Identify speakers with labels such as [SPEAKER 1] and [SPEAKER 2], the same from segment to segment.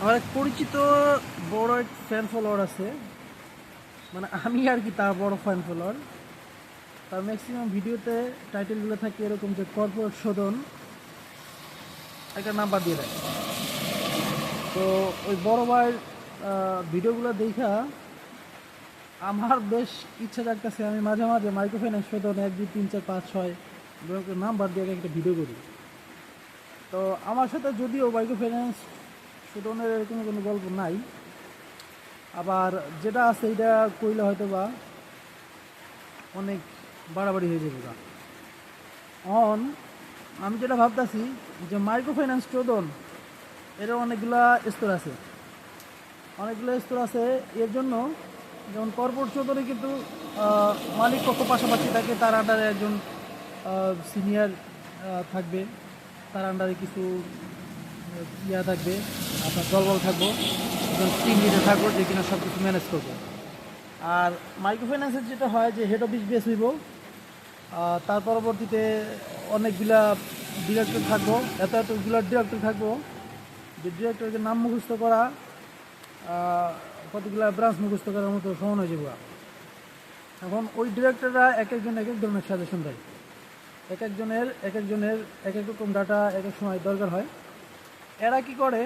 [SPEAKER 1] আমার এক পরিচিত বড় এক ফ্যান ফলোয়ার আছে। মানে আমি আর কি তার বড় ফ্যান ফলোয়ার তার ম্যাক্সিমাম ভিডিওতে টাইটেলগুলো থাকে এরকম যে কর্পোরেট শোধন একটা নাম্বার দিয়ে দেয়। তো ওই বড় ভাইয়ের ভিডিওগুলো দেখা, আমার বেশ ইচ্ছা জাগতেছে আমি মাঝে মাঝে মাইক্রোফাইন্যান্স শোধন এক, দুই, তিন, চার, পাঁচ, ছয় নাম্বার দিয়ে একটা ভিডিও করি। তো আমার সাথে যদিও মাইক্রোফাইন্যান্স শোধনের এরকম কোনো গল্প নাই। আবার যেটা আছে, এটা কইলে হয়তো বা অনেক বাড়াবাড়ি হয়ে যাবে অন, আমি যেটা ভাবতেছি যে মাইক্রোফাইন্যান্স চোদন এর অনেকগুলা স্তর আছে। অনেকগুলো স্তর আছে, এর জন্য যেমন কর্পোরেট চৌধুরী কিন্তু মালিক পক্ষ পাশাপাশি থাকে তার আন্ডারে একজন সিনিয়র থাকবে। তার আন্ডারে কিছু ইয়া থাকবে, আপনার দলবল থাকব একজন টিম লিডার থাকব, যে কিনা সব কিছু ম্যানেজ করব। আর মাইক্রোফাইন্যান্সের যেটা হয় যে হেড অফিস বেস হইব। তার পরবর্তীতে অনেকগুলা ডিরেক্টর থাকব, এত এতগুলা ডিরেক্টর থাকব, যে ডিরেক্টরকে নাম মুখস্থ করা কতগুলা ব্রাঞ্চ মুখস্থ করার মতো সমান হয়ে যাবে এখন ওই ডিরেক্টররা এক একজন এক এক ধরনের সাজেশন দেয়। এক একজনের এক একজনের এক এক রকম ডাটা এক এক সময় দরকার হয়। এরা কি করে?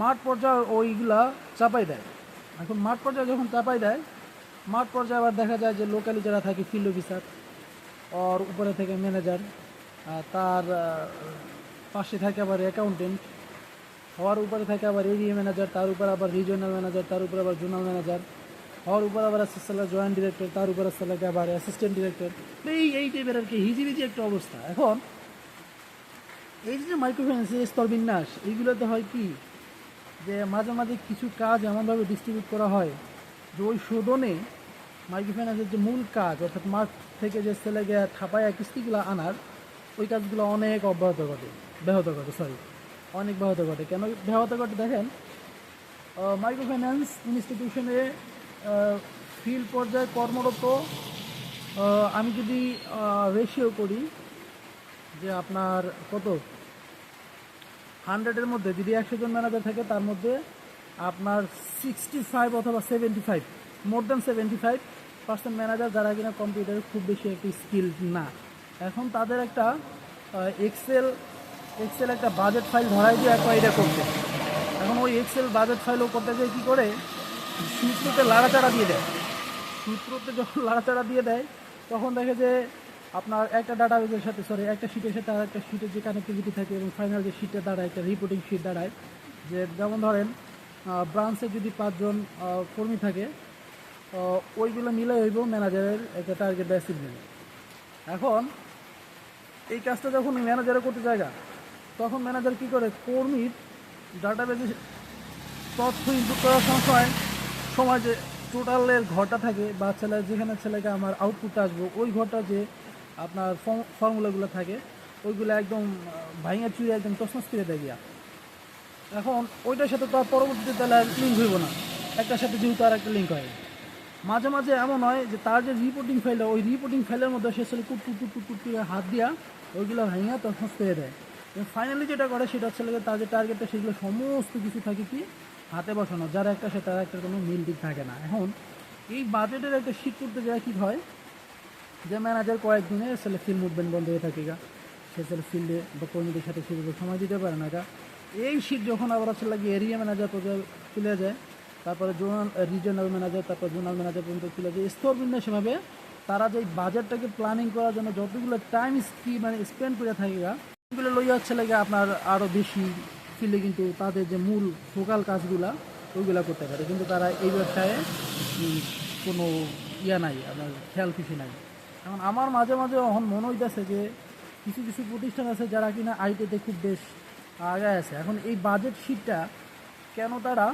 [SPEAKER 1] মাঠ পর্যায়ে ওইগুলা চাপাই দেয়। এখন মাঠ পর্যায়ে যখন চাপাই দেয়, মাঠ পর্যায়ে আবার দেখা যায় যে লোকালি যারা থাকে ফিল্ড অফিসার ওর উপরে থেকে ম্যানেজার তার পাশে থাকে আবার অ্যাকাউন্টেন্ট হওয়ার উপরে থাকে আবার এরিয়া ম্যানেজার তার উপর আবার রিজিওনাল ম্যানেজার তার উপর আবার জোনাল ম্যানেজার হওয়ার উপর আবার আসলে জয়েন্ট ডিরেক্টর তার উপর আসলে আবার অ্যাসিস্ট্যান্ট ডিরেক্টর এই এই টাইপের আর কি হিজিবিজি একটা অবস্থা। এখন এই যে মাইক্রোফাইন্যান্সের স্তর বিন্যাস এইগুলোতে হয় কি? যে মাঝে মাঝে কিছু কাজ এমনভাবে ডিস্ট্রিবিউট করা হয় যে ওই শোধনে মাইক্রোফিন্যান্সের যে মূল কাজ, অর্থাৎ মাঠ থেকে যে ছেলে গিয়ে ঠাপায়া কিস্তিগুলো আনার, ওই কাজগুলো অনেক অব্যাহত ঘটে, ব্যাহত ঘটে সরি অনেক ব্যাহত ঘটে। কেন ব্যাহত ঘটে? দেখেন মাইক্রোফাইন্যান্স ইনস্টিটিউশনে ফিল্ড পর্যায়ে কর্মরত আমি যদি রেশিও করি যে আপনার কত? হান্ড্রেডের মধ্যে, যদি একশো জন ম্যানেজার থাকে, তার মধ্যে আপনার সিক্সটি ফাইভ অথবা seventy five more than seventy five percent manager যারা কিনা কম্পিউটারে খুব বেশি একটি স্কিল না। এখন তাদের একটা এক্সেল এক্সেল একটা বাজেট ফাইল ধরাই দিয়ে একটা এটা করতে। এখন ওই এক্সেল বাজেট ফাইলও করতে গিয়ে কী করে? সূত্রতে লাড়াচাড়া দিয়ে দেয়। সূত্রতে যখন লাড়াচাড়া দিয়ে দেয়, তখন দেখে যে আপনার একটা ডাটাবেজের সাথে সরি একটা শিটের সাথে আর একটা শিটের যে কানেক্টিভিটি থাকে, এবং ফাইনাল যে শিটে দাঁড়ায়, একটা রিপোর্টিং শিট দাঁড়ায়, যে যেমন ধরেন ব্রাঞ্চে যদি পাঁচজন কর্মী থাকে ওইগুলো মিলে হইব ম্যানেজারের একটা টার্গেট বা অ্যাচিভমেন্ট এখন, এই কাজটা যখন ম্যানেজারে করতে জায়গা তখন ম্যানেজার কি করে? কর্মীর ডাটাবেজে তথ্য ইনপুট করার সময় সময় যে টোটালের ঘরটা থাকে, বা ছেলে, যেখানে ছেলেকে আমার আউটপুটটা আসব, ওই ঘরটা যে আপনার ফর্মুলাগুলো থাকে, ওইগুলো একদম ভাইঙা চুয়ে একদম তসমস করে দেয় গিয়া। এখন ওইটার সাথে তো আর পরবর্তীতে তাহলে লিঙ্ক হইব না। একটার সাথে যেহেতু আর একটা লিঙ্ক হয়। মাঝে মাঝে এমন হয় যে তার যে রিপোর্টিং ফাইলটা ওই রিপোর্টিং ফাইলের মধ্যে সে আসলে কুট কুট কুট কুট করে হাত দিয়া ওইগুলো ভাঙিয়া তসমস করে দেয়। ফাইনালি যেটা করে, সেটা হচ্ছে তার যে টার্গেটটা সেগুলো সমস্ত কিছু থাকে কি, হাতে বসানো। যার একটা সাথে তার একটা কোনো মিল দিক থাকে না। এখন এই বাজেটের একটা শীত করতে যায় কী হয় যে ম্যানেজার কয়েকদিনে আসলে ফিল্ড মুভমেন্ট বন্ধ হয়ে থাকে গা। সে আসলে ফিল্ডে বা কর্মীদের সাথে সেভাবে সময় দিতে পারে না গা। এই শীত যখন আবার আসলে লাগে এরিয়া ম্যানেজার পর্যায়ে তুলে যায়, তারপরে জোনাল রিজিয়নাল ম্যানেজার তারপর জোনাল ম্যানেজার পর্যন্ত তুলে যায়। স্তর বিন্যাসভাবে তারা যে বাজারটাকে প্ল্যানিং করার জন্য যতগুলো টাইম কি মানে স্পেন্ড করে থাকে গা, এগুলো লইয়া হচ্ছে লাগে আপনার আরও বেশি ফিল্ডে কিন্তু তাদের যে মূল ফোকাল কাজগুলা, ওইগুলা করতে পারে। কিন্তু তারা এই ব্যবসায় কোনো ইয়া নাই, আপনার খেয়াল খুশি নাই। এখন আমার মাঝে মাঝে এখন মনে হইতেছে যে কিছু কিছু প্রতিষ্ঠান আছে যারা কিনা আইটিতে খুব বেশ আগে আছে। এখন এই বাজেট শিটটা কেন তারা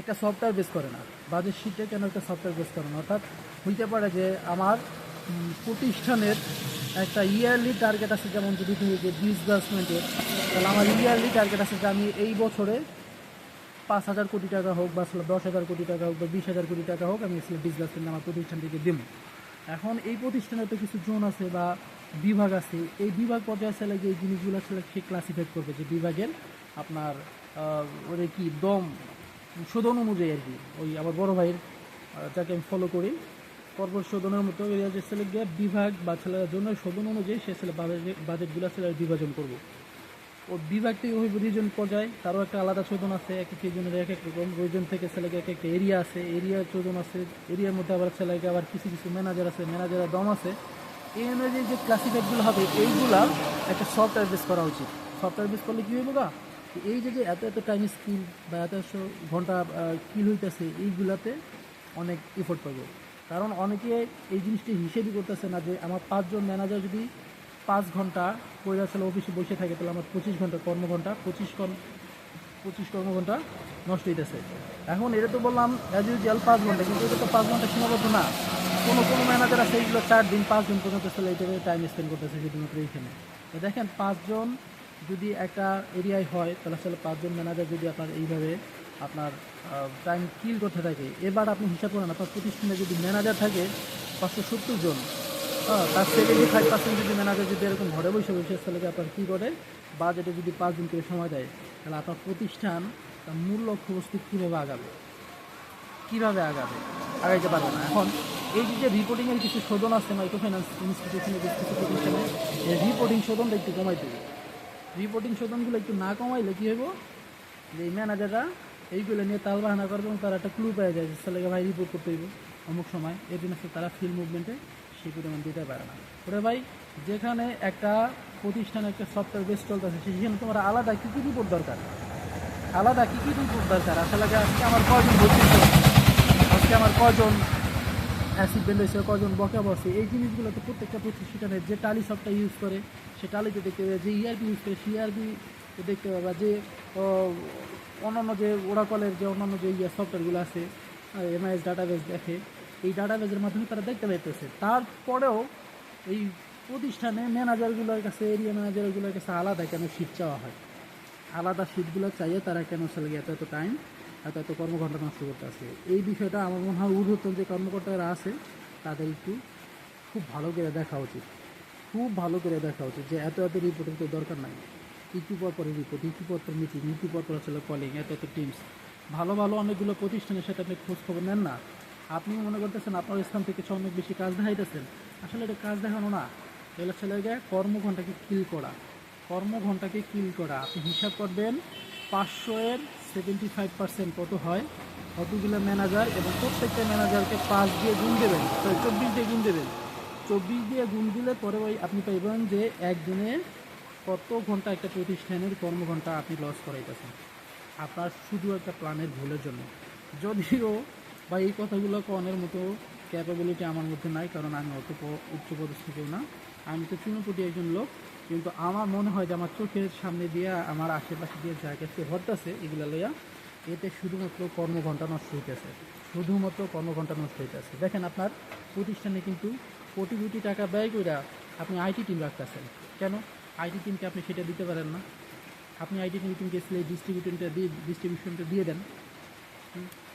[SPEAKER 1] একটা সফটওয়্যার বেস করে না? বাজেট শিটে কেন একটা সফটওয়্যার বেস করে না? অর্থাৎ হইতে পারে যে আমার প্রতিষ্ঠানের একটা ইয়ারলি টার্গেট আছে, যেমন যদি তুমি যে ডিসবার্সমেন্টের তাহলে আমার ইয়ারলি টার্গেট আছে যে আমি এই বছরে পাঁচ হাজার কোটি টাকা হোক বা দশ হাজার কোটি টাকা হোক বা বিশ হাজার কোটি টাকা হোক আমি আসলে ডিসবার্সমেন্ট আমার প্রতিষ্ঠান থেকে দেবো। এখন এই প্রতিষ্ঠানে তো কিছু জোন আছে বা বিভাগ আছে, এই বিভাগ পর্যায়ে আসলে যে জিনিসগুলো আসলে সে ক্লাসিফাই করবে, যে বিভাগের আপনার ওদের কি দম, শোধন অনুযায়ী আর কি, ওই আমার বড় ভাইয়ের যাকে আমি ফলো করি, পরপর শোধনের মতো এরিয়া যে ছেলেকে বিভাগ বা ছেলের জন্য শোধন অনুযায়ী সে ছেলে বাজেটগুলো ছেলের বিভাজন করব। ও বিভাগ থেকে ওই রিজন পর্যায়ে তারও একটা আলাদা চোদন আছে, এক এক রিজনের এক এক রকম। রিজন থেকে ছেলেকে এক একটা এরিয়া আছে এরিয়ার চোদন আছে এরিয়ার মধ্যে আবার ছেলেকে আবার কিছু কিছু ম্যানেজার আছে ম্যানেজারের দম আছে। এই অনুযায়ী যে ক্লাসিফাইডগুলো হবে, এইগুলা একটা সফটওয়্যার বেস করা উচিত। সফটওয়্যার বেস করলে কী হইব গা? এই যে যে এত এত টাইম স্কিল বা এত এত ঘণ্টা কিল হইতেছে, এইগুলাতে অনেক এফোর্ট পাবে। কারণ অনেকে এই জিনিসটি হিসেবই করতেছে না যে আমার পাঁচজন ম্যানেজার যদি পাঁচ ঘণ্টা পয়লা সালে অফিসে বসে থাকে, তাহলে আমার পঁচিশ ঘণ্টা কর্মঘন্টা, পঁচিশ পঁচিশ কর্মঘন্টা নষ্ট হইতেছে। এখন এটা তো বললাম অ্যাজ ইউজুয়াল পাঁচ ঘণ্টা, কিন্তু এটা তো পাঁচ ঘণ্টা সীমাবদ্ধ না। কোনো কোনো ম্যানেজার আছে এইগুলো চার দিন, পাঁচ দিন পর্যন্ত চলে এইটাকে টাইম স্পেন্ড করতেছে শুধুমাত্র এইখানে। তো দেখেন, পাঁচজন যদি একটা এরিয়ায় হয়, তাহলে আসলে পাঁচজন ম্যানেজার যদি আপনার এইভাবে আপনার টাইম কিল করতে থাকে, এবার আপনি হিসাব করেন, আপনার প্রতিষ্ঠানে যদি ম্যানেজার থাকে পাঁচশো সত্তর জন তার সেভেন্টি ফাইভ পার্সেন্ট যদি ম্যানেজার যদি এরকম ঘরে বসে বসে, তাহলে আপনার কী করে? বাজেটে যদি পাঁচ দিন করে সময় দেয়, তাহলে আপনার প্রতিষ্ঠান তার মূল লক্ষ্যবস্তু কীভাবে আগাবে? কীভাবে আগাবে? আগাইতে পারবে না। এখন এই যে রিপোর্টিংয়ের কিছু শোধন আছে মাইক্রো ফাইন্যান্স ইনস্টিটিউশনের কিছু প্রতিষ্ঠানে, এই রিপোর্টিং শোধনটা একটু কমাই দেবে। রিপোর্টিং শোধনগুলো একটু না কমাইলে কী হইব? যে এই ম্যানেজাররা এইগুলো নিয়ে তাল বাহানা করবে এবং তারা একটা ক্লু পেয়ে যায় যে ছেলেকে ভাই রিপোর্ট করতে হইব। অমুক সময় এর জন্য তারা ফিল্ড মুভমেন্টে সেই পরিমাণ দিতে পারে না। ওরে ভাই, যেখানে একটা প্রতিষ্ঠানে একটা সফটওয়্যার বেস চলতেছে সেখানে তোমার আলাদা কী কী রিপোর্ট দরকার? আলাদা কী কী রিপোর্ট দরকার? আসলে আজকে আমার কজন ভর্তি আজকে আমার কজন অ্যাসিড বেন্ড হয়েছে কজন বকা বসে এই জিনিসগুলো তো প্রত্যেকটা প্রতিষ্ঠানে যে টালি সফটটা ইউজ করে, সে টালিতে দেখতে পাবে, যে ইআরপি ইউজ করে, সে ইআরপি দেখতে পাবে যে অন্যান্য যে ওরাকলের যে অন্যান্য যে ইয়ে সফটওয়্যারগুলো আছে এমআইএস ডাটাবেস দেখে এই ডাটাবেসের মাধ্যমে তারা দেখতে পাইতেছে। তারপরেও এই প্রতিষ্ঠানে ম্যানেজারগুলোর কাছে, এরিয়া ম্যানেজারগুলোর কাছে আলাদা কেন শীত চাওয়া হয়? আলাদা শীটগুলো চাইয়ে তারা কেন চলে এত এত টাইম এত এত কর্মঘণ্টা নষ্ট করতে আছে এই বিষয়টা আমার মনে হয় ঊর্ধ্বতন যে কর্মকর্তারা আছে, তাদের একটু খুব ভালো করে দেখা উচিত। খুব ভালো করে দেখা উচিত যে এত এত রিপোর্টের তো দরকার নাই। একটু পর পরে রিপোর্ট একটু পর মিটিং একটু পর আসলে কলিং এত এত টিমস ভালো ভালো অনেকগুলো প্রতিষ্ঠানের সাথে আপনি খোঁজ খবর নেন না আপনি মনে করতেছেন আপনার স্থান থেকে অনেক বেশি কাজ দেখাইতেছেন? আসলে এটা কাজ দেখানো না। এগুলো ছেলেকে কর্মঘণ্টাকে কিল করা। কর্মঘণ্টাকে কিল করা। আপনি হিসাব করবেন, পাঁচশো এর সেভেন্টি ফাইভ পার্সেন্ট কত হয়? কতগুলো ম্যানেজার এবং প্রত্যেকটা ম্যানেজারকে পাঁচ দিয়ে গুণ দেবেন। চব্বিশ দিয়ে গুণ দেবেন। চব্বিশ দিয়ে গুণ দিলে পরে ওই আপনি পাইবেন যে একদিনে কত ঘণ্টা একটা প্রতিষ্ঠানের কর্মঘণ্টা আপনি লস করাইতেছেন। আপনার শুধু একটা প্ল্যানের ভুলের জন্য। যদিও বা এই কথাগুলো কনের মতো ক্যাপাবিলিটি আমার মধ্যে নাই, কারণ আমি অত প- উচ্চপদস্থ কেউ না। আমি তো চুনোপুটি একজন লোক, কিন্তু আমার মনে হয় যে আমার চোখের সামনে দিয়ে, আমার আশেপাশে দিয়ে যা কিছু হতেছে এগুলো লইয়া, এতে শুধুমাত্র কর্মঘণ্টা নষ্ট হইতেছে। শুধুমাত্র কর্মঘণ্টা নষ্ট হইতেছে। দেখেন আপনার প্রতিষ্ঠানে কিন্তু কোটি কোটি টাকা ব্যয় করে আপনি আইটি টিম রাখতেছেন। কেন? আইটি টিমকে আপনি সেটা দিতে পারেন না। আপনি আইটি টিম টিমকে সেই ডিস্ট্রিবিউশনটা দিয়ে ডিস্ট্রিবিউশনটা দিয়ে দেন।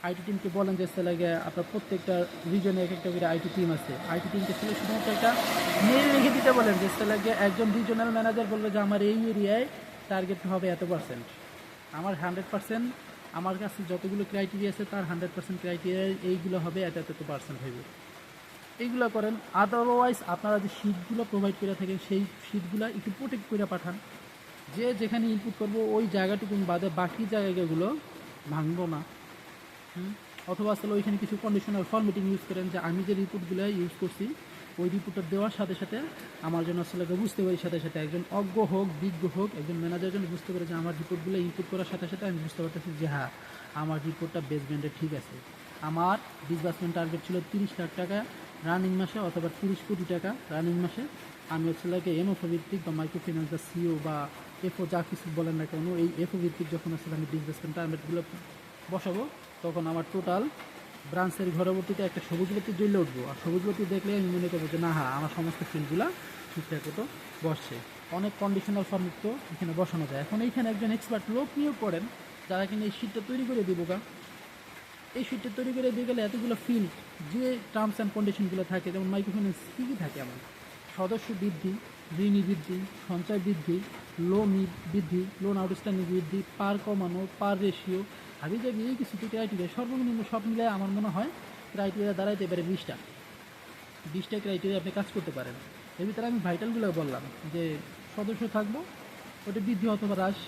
[SPEAKER 1] আইটি টিমকে বলেন যে লাগে আপনার প্রত্যেকটা রিজনে এক একটা করে আইটি টিম আছে। আইটি টিমকে ছেলে শুধুমাত্র একটা মেরে রেখে দিতে বলেন যে লাগে একজন রিজনাল ম্যানেজার বলবে যে, আমার এই এরিয়ায় টার্গেট হবে এত পার্সেন্ট আমার হান্ড্রেড পার্সেন্ট আমার কাছে যতগুলো ক্রাইটেরিয়া আছে, তার হান্ড্রেড পার্সেন্ট ক্রাইটেরিয়া এইগুলো হবে, এত এত পার্সেন্ট হইবে। এইগুলো করেন। আদারওয়াইজ আপনারা যে শিটগুলো প্রোভাইড করে থাকেন, সেই শিটগুলো একটু প্রোটেক্ট করে পাঠান। যে যেখানে ইনপুট করব, ওই জায়গাটুকু বাদে বাকি জায়গাগুলো ভাঙবো না? অথবা আসলে ওইখানে কিছু কন্ডিশনাল ফর্মেটিং ইউজ করেন যে আমি যে রিপোর্টগুলো ইউজ করছি, ওই রিপোর্টটা দেওয়ার সাথে সাথে আমার জন্য আসলে বুঝতে পারি সাথে সাথে একজন অজ্ঞ হোক, বিজ্ঞ হোক, একজন ম্যানেজার জন্য বুঝতে পারে যে আমার রিপোর্টগুলো ইনপুট করার সাথে সাথে আমি বুঝতে পারতেছি যে হ্যাঁ আমার রিপোর্টটা বেসমেন্টে ঠিক আছে। আমার ডিসবার্সমেন্ট টার্গেট ছিল তিরিশ লাখ টাকা রানিং মাসে অথবা তিরিশ কোটি টাকা রানিং মাসে। আমি হচ্ছে লাগে এমএফও ভিত্তিক বা মাইক্রো ফিন্যান্স বা সিও বা এফও যা কিছু বলেন না কেন, এই এফও ভিত্তিক যখন আসলে আমি ডিসবার্সমেন্ট টার্গেটগুলো বসাবো তখন আমার টোটাল ব্রাঞ্চের ঘরবর্তীতে একটা সবুজ বাতি জ্বলে উঠবো। আর সবুজ বাতি দেখলে আমি মনে করব যে, না হ্যাঁ আমার সমস্ত ফিল্ডগুলো ঠিকঠাক মতো বসছে। অনেক কন্ডিশনাল ফর্মেট তো এখানে বসানো যায়। এখন এইখানে একজন এক্সপার্ট লোক নিয়োগ করেন, যারা কিনা এই শীটটা তৈরি করে দিব গা। এই শীটটা তৈরি করে দিয়ে গেলে এতগুলো ফিল্ড যে টার্মস অ্যান্ড কন্ডিশনগুলো থাকে, যেমন মাইক্রোফিন্যান্স কী কী থাকে আমার, সদস্য বৃদ্ধি, ঋণী বৃদ্ধি, সঞ্চয় বৃদ্ধি লোন বৃদ্ধি লোন আউটস্ট্যান্ডিং বৃদ্ধি, পার কমানো, পার রেশিও হাবি যাবি এই কিছু ক্রাইটেরিয়া সর্বনিম্ন সব মিলে আমার মনে হয় ক্রাইটেরিয়া দাঁড়াইতে পারে বিশটা। বিশটা ক্রাইটেরিয়া আপনি কাজ করতে পারেন। এর ভিতরে আমি ভাইটালগুলো বললাম, যে সদস্য থাকব, ওটা বৃদ্ধি অথবা হ্রাস।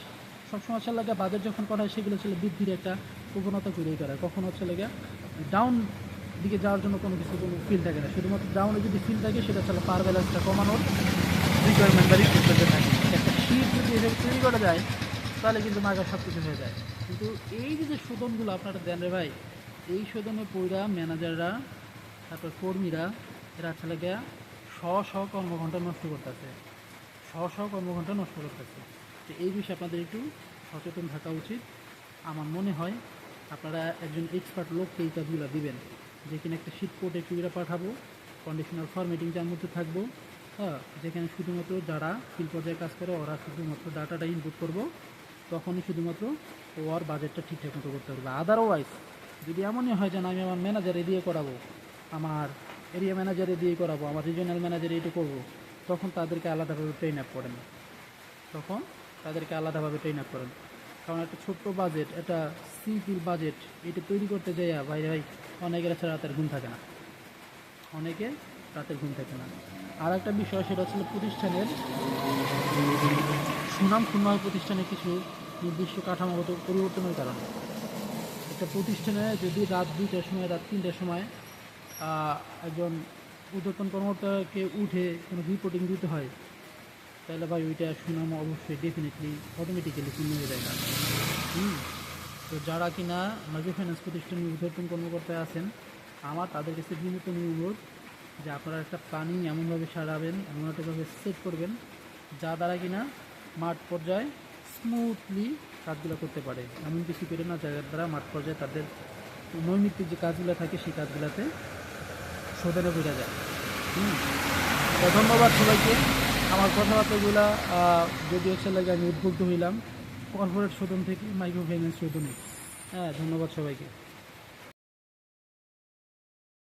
[SPEAKER 1] সবসময় হচ্ছে লাগে বাজেট যখন করা হয়, সেগুলো ছিলো বৃদ্ধির একটা প্রবণতা তৈরি করে। কখন হচ্ছে লেগে ডাউন দিকে যাওয়ার জন্য কোনো কিছু, কোনো ফিল থাকে না। শুধুমাত্র ডাউনে যদি ফিল থাকে, সেটা হচ্ছে পার ব্যালেন্সটা কমানোর রিকোয়ারমেন্ট বা রিকোয়েস্ট করতে থাকে। একটা শীত যদি তৈরি করা যায়, তাহলে কিন্তু মার্কেট সব কিছু হয়ে যায়। কিন্তু এই যে যে শোধনগুলো আপনারা দেন রে ভাই, এই শোধনে পইরা ম্যানেজাররা, তারপর কর্মীরা, এরা আসলে গিয়া শ শ কর্মঘণ্টা নষ্ট করতেছে। শ শ কর্মঘণ্টা নষ্ট করতেছে। তো এই বিষয়ে আপনাদের একটু সচেতন থাকা উচিত। আমার মনে হয় আপনারা একজন এক্সপার্ট লোককে এই কাজগুলো দিবেন। যে কিনা একটা শীত কোর্টে একটু পাঠাবো কন্ডিশনাল ফরম্যাটিং যার মধ্যে থাকব হ্যাঁ যেখানে শুধুমাত্র যারা ফিল পর্যায়ে কাজ করে, ওরা শুধুমাত্র ডাটাটা ইনপুট করব, তখনই শুধুমাত্র ওর বাজেটটা ঠিকঠাক মতো করতে পারবে। আদারওয়াইজ যদি এমনই হয় যে আমি আমার ম্যানেজারে দিয়ে করাবো, আমার এরিয়া ম্যানেজারে দিয়ে করাবো, আমার রিজনাল ম্যানেজারে এটা করব, তখন তাদেরকে আলাদাভাবে ট্রেন আপ করেন। তখন তাদেরকে আলাদাভাবে ট্রেন আপ করেন। কারণ একটা ছোট্ট বাজেট একটা সিম্পল বাজেট এটা তৈরি করতে যাইয়া, ভাই ভাই, অনেকের আছে রাতের ঘুম থাকে না। অনেকে রাতের ঘুম থাকে না। আর একটা বিষয়, সেটা হচ্ছে প্রতিষ্ঠানের সুনাম হয় প্রতিষ্ঠানে কিছু নির্দিষ্ট কাঠামোগত পরিবর্তনের কারণে। একটা প্রতিষ্ঠানে যদি রাত দুইটার সময়, রাত তিনটার সময় একজন উদ্যোতন কর্মকর্তাকে উঠে কোনো রিপোর্টিং দিতে হয়, তাহলে ভাই ওইটা সুনাম অবশ্যই ডেফিনেটলি অটোমেটিক্যালি শূন্য হয়ে যায়। না হুম? তো যারা কিনা মাইক্রো ফাইন্যান্স প্রতিষ্ঠানে উদ্যোতন কর্মকর্তা আছেন, আমার তাদের কাছে বিনীত অনুরোধ যে আপনারা একটা প্ল্যানিং এমনভাবে সারাবেন, এমন একটাভাবে সেট করবেন, যা দ্বারা কিনা মাঠ পর্যায়ে স্মুথলি কাজগুলো করতে পারে। এমন কিছু করে না যার দ্বারা মাঠ পর্যায়ে তাদের নৈমিত্তিক যে কাজগুলো থাকে, সেই কাজগুলোতে শোধনে বোঝা যায়। ধন্যবাদ সবাইকে। আমার কথাবার্তাগুলো যদি হচ্ছে লাগে আমি উদ্বুদ্ধ হইলাম কর্পোরেট শোধন থেকে মাইক্রো ফাইন্যান্স শোধনে হ্যাঁ ধন্যবাদ সবাইকে।